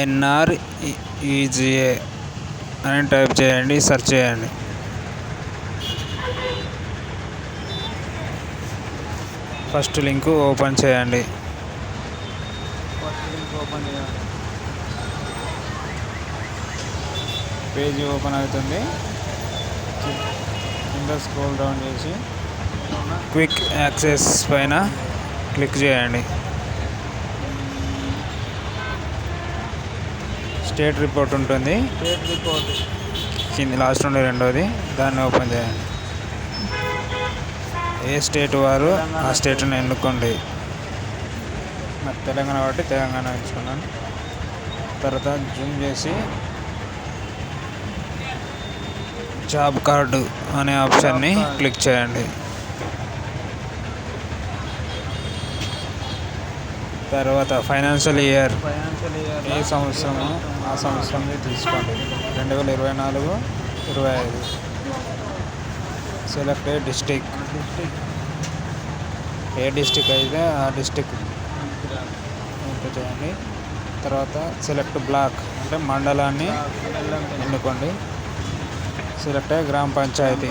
NR ఈజీఏ అని type చేయండి search చేయండి. ఫస్ట్ లింక్ ఓపెన్ చేయండి. First link open page open అవుతుంది. కింద స్క్రోల్ డౌన్ చేసి క్విక్ యాక్సెస్ పైన క్లిక్ చేయండి. స్టేట్ రిపోర్ట్ ఉంటుంది. State report. కింది లాస్ట్ నుండి రెండోది. దాన్ని ఓపెన్ చేయండి. ఏ స్టేట్ వారు ఆ స్టేట్ని ఎన్నుకోండి? నాకు తెలంగాణ కాబట్టి తెలంగాణ ఎంచుకున్నాను. తర్వాత జూమ్ చేసి జాబ్ కార్డు అనే ఆప్షన్ని. క్లిక్ చేయండి. తర్వాత ఫైనాన్షియల్ ఇయర్ ఏ సంవత్సరము? ఆ సంవత్సరంది తీసుకోండి. రెండు వేల ఇరవై నాలుగు ఇరవై ఐదు. సెలెక్ట్ ఏ డిస్టిక్? ఏ డిస్టిక్ అయితే ఆ డిస్టిక్. చేయండి తర్వాత సెలెక్ట్ బ్లాక్ అంటే మండలాన్ని ఎన్నుకోండి. సెలెక్ట్ అయ్యి గ్రామ పంచాయతీ.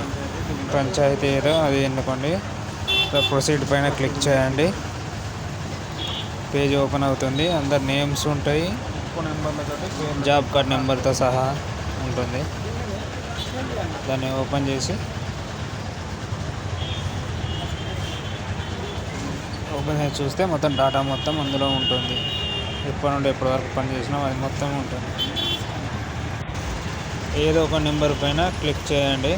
పంచాయతీ. ఏదో అది ఎన్నుకోండి. ప్రొసీడ్ పైన క్లిక్ చేయండి. పేజ్ ఓపెన్ అవుతుంది. అందరు నేమ్స్ ఉంటాయి. జాబ్ కార్డ్ నెంబర్తో సహా ఉంటుంది. దాన్ని ఓపెన్ చేసి ఓపెన్ చేసి చూస్తే మొత్తం డాటా మొత్తం అందులో ఉంటుంది. ఎప్పటి నుండి ఎప్పటి వరకు పని చేసినా అది మొత్తం ఉంటుంది. ఏదో ఒక నెంబర్ పైన క్లిక్ చేయండి.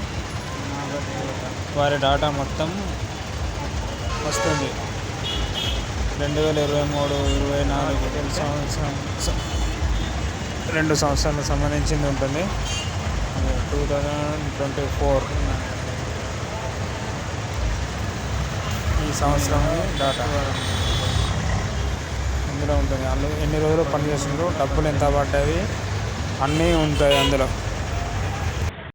వారి డాటా మొత్తం వస్తుంది. రెండు వేల ఇరవై మూడు ఇరవై నాలుగు సంవత్సరం రెండు సంవత్సరాలకు సంబంధించింది ఉంటుంది. టూ థౌజండ్ ట్వంటీ ఫోర్ ఈ సంవత్సరం డాటా. ఇందులో ఉంటుంది. వాళ్ళు ఎన్ని రోజులు పని డబ్బులు ఎంత పడ్డాయి అన్నీ ఉంటాయి అందులో.